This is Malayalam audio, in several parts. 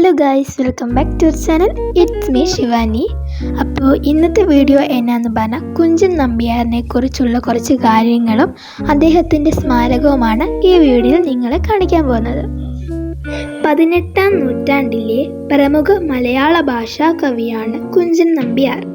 Hello guys welcome back to channel it's me Shivani അപ്പോൾ ഇന്നത്തെ വീഡിയോ എന്നാന്ന് പറഞ്ഞാൽ കുഞ്ചൻ നമ്പ്യാറിനെ കുറിച്ചുള്ള കുറച്ച് കാര്യങ്ങളും അദ്ദേഹത്തിന്റെ സ്മാരകവുമാണ് ഈ വീഡിയോയിൽ നിങ്ങളെ കാണിക്കാൻ പോകുന്നത്. പതിനെട്ടാം നൂറ്റാണ്ടിലെ പ്രമുഖ മലയാള ഭാഷാ കവിയാണ് കുഞ്ചൻ നമ്പ്യാർ.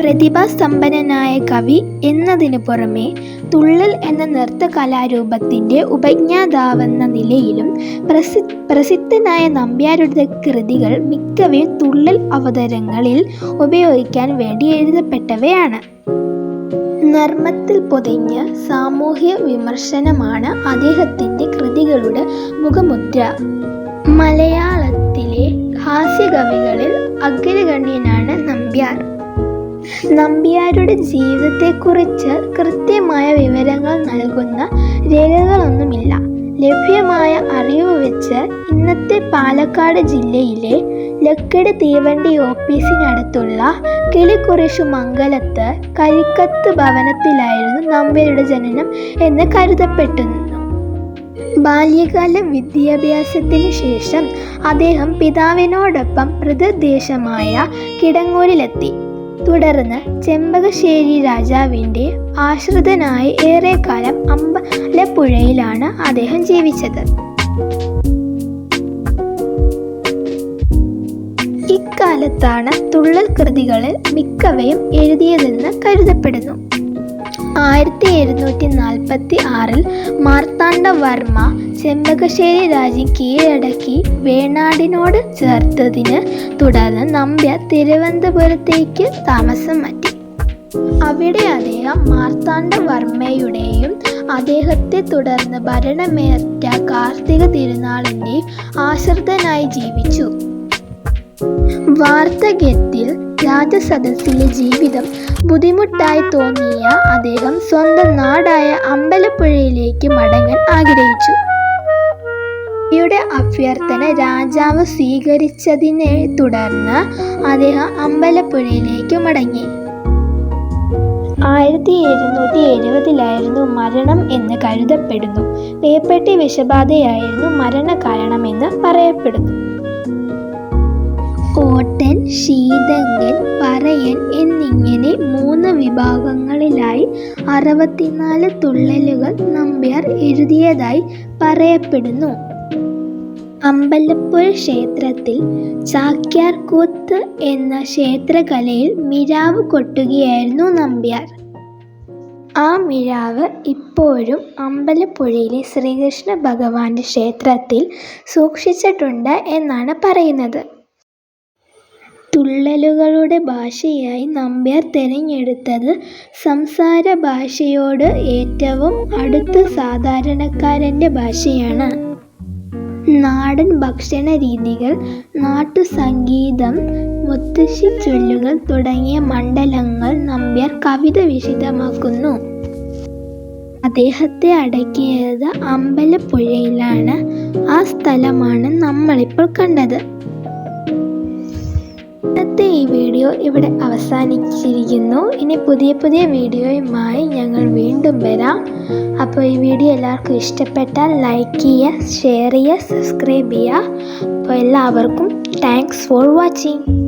പ്രതിഭാസമ്പന്നനായ കവി എന്നതിനു പുറമെ തുള്ളൽ എന്ന നൃത്ത കലാരൂപത്തിന്റെ ഉപജ്ഞാതാവെന്ന നിലയിലും പ്രസി പ്രസിദ്ധനായ നമ്പ്യാരുടെ കൃതികൾ മിക്കവയും തുള്ളൽ അവതരങ്ങളിൽ ഉപയോഗിക്കാൻ വേണ്ടി എഴുതപ്പെട്ടവയാണ്. നർമ്മത്തിൽ പൊതിഞ്ഞ സാമൂഹ്യ വിമർശനമാണ് അദ്ദേഹത്തിന്റെ കൃതികളുടെ മുഖമുദ്ര. മലയാളത്തിലെ ഹാസ്യകവികളിൽ അഗ്രഗണ്യനാണ് നമ്പ്യാർ. നമ്പ്യാരുടെ ജീവിതത്തെക്കുറിച്ച് കൃത്യമായ വിവരങ്ങൾ നൽകുന്ന രേഖകളൊന്നുമില്ല. ലഭ്യമായ അറിവ് വെച്ച് ഇന്നത്തെ പാലക്കാട് ജില്ലയിലെ ലക്കിട് തീവണ്ടി ഓഫീസിനടുത്തുള്ള കിളിക്കുറിശു മംഗലത്ത് കരിക്കത്ത് ഭവനത്തിലായിരുന്നു നമ്പ്യാരുടെ ജനനം എന്ന് കരുതപ്പെട്ടിരുന്നു. ബാല്യകാല വിദ്യാഭ്യാസത്തിന് ശേഷം അദ്ദേഹം പിതാവിനോടൊപ്പം മൃതദേശമായ കിടങ്ങൂരിലെത്തി. തുടർന്ന് ചെമ്പകശ്ശേരി രാജാവിന്റെ ആശ്രിതനായി ഏറെക്കാലം അമ്പലപ്പുഴയിലാണ് അദ്ദേഹം ജീവിച്ചത്. ഇക്കാലത്താണ് തുള്ളൽ കൃതികളിൽ മിക്കവയും എഴുതിയതെന്ന് കരുതപ്പെടുന്നു. ആയിരത്തി എഴുന്നൂറ്റി നാൽപ്പത്തി ആറിൽ മാർത്താണ്ഡവർമ്മ ചെമ്പകശ്ശേരി രാജ്യം കീഴടക്കി വേണാടിനോട് ചേർത്തതിന് തുടർന്ന് നമ്പ്യ തിരുവനന്തപുരത്തേക്ക് താമസം മാറ്റി. അവിടെ അദ്ദേഹം മാർത്താണ്ഡവർമ്മയുടെയും അദ്ദേഹത്തെ തുടർന്ന് ഭരണമേറ്റ കാർത്തിക തിരുനാളിന്റെയും ആശ്രിതനായി ജീവിച്ചു. വാർദ്ധക്യത്തിൽ രാജസദസ്സിലെ ജീവിതം ബുദ്ധിമുട്ടായി തോന്നിയ അദ്ദേഹം സ്വന്തം നാടായ അമ്പലപ്പുഴയിലേക്ക് മടങ്ങാൻ ആഗ്രഹിച്ചു. യുടെ അഭ്യർത്ഥന രാജാവ് സ്വീകരിച്ചതിനെ തുടർന്ന് അദ്ദേഹം അമ്പലപ്പുഴയിലേക്ക് മടങ്ങി. ആയിരത്തി എഴുന്നൂറ്റി എഴുപതിലായിരുന്നു മരണം എന്ന് കരുതപ്പെടുന്നു. പേപ്പെട്ടി വിഷബാധയായിരുന്നു മരണകാരണമെന്ന് പറയപ്പെടുന്നു. കോട്ടൻ ശീതങ്കൻ പറയൻ എന്നിങ്ങനെ മൂന്ന് വിഭാഗങ്ങളിലായി അറുപത്തിനാല് തുള്ളലുകൾ നമ്പ്യാർ എഴുതിയതായി പറയപ്പെടുന്നു. അമ്പലപ്പുഴ ക്ഷേത്രത്തിൽ ചാക്യാർകൂത്ത് എന്ന ക്ഷേത്രകലയിൽ മിരാവ് കൊട്ടുകയായിരുന്നു നമ്പ്യാർ. ആ മിഴാവ് ഇപ്പോഴും അമ്പലപ്പുഴയിലെ ശ്രീകൃഷ്ണ ഭഗവാന്റെ ക്ഷേത്രത്തിൽ സൂക്ഷിച്ചിട്ടുണ്ട് എന്നാണ് പറയുന്നത്. തുള്ളലുകളുടെ ഭാഷയായി നമ്പ്യാർ തിരഞ്ഞെടുത്തത് സംസാര ഭാഷയോട് ഏറ്റവും അടുത്ത് സാധാരണക്കാരന്റെ ഭാഷയാണ്. നാടൻ ഭക്ഷണ രീതികൾ നാട്ടുസംഗീതം മുത്തശ്ശിച്ചൊല്ലുകൾ തുടങ്ങിയ മണ്ഡലങ്ങൾ നമ്പ്യാർ കവിത വിശദമാക്കുന്നു അദ്ദേഹത്തെ അടക്കിയത് അമ്പലപ്പുഴയിലാണ്. ആ സ്ഥലമാണ് നമ്മളിപ്പോൾ കണ്ടത്. ഇന്നത്തെ ഈ വീഡിയോ ഇവിടെ അവസാനിച്ചിരിക്കുന്നു. ഇനി പുതിയ പുതിയ വീഡിയോയുമായി ഞങ്ങൾ വീണ്ടും വരാം. അപ്പോൾ ഈ വീഡിയോ എല്ലാവർക്കും ഇഷ്ടപ്പെട്ടാൽ ലൈക്ക് ചെയ്യുക ഷെയർ ചെയ്യുക സബ്സ്ക്രൈബ് ചെയ്യുക. അപ്പോൾ എല്ലാവർക്കും താങ്ക്സ് ഫോർ വാച്ചിങ്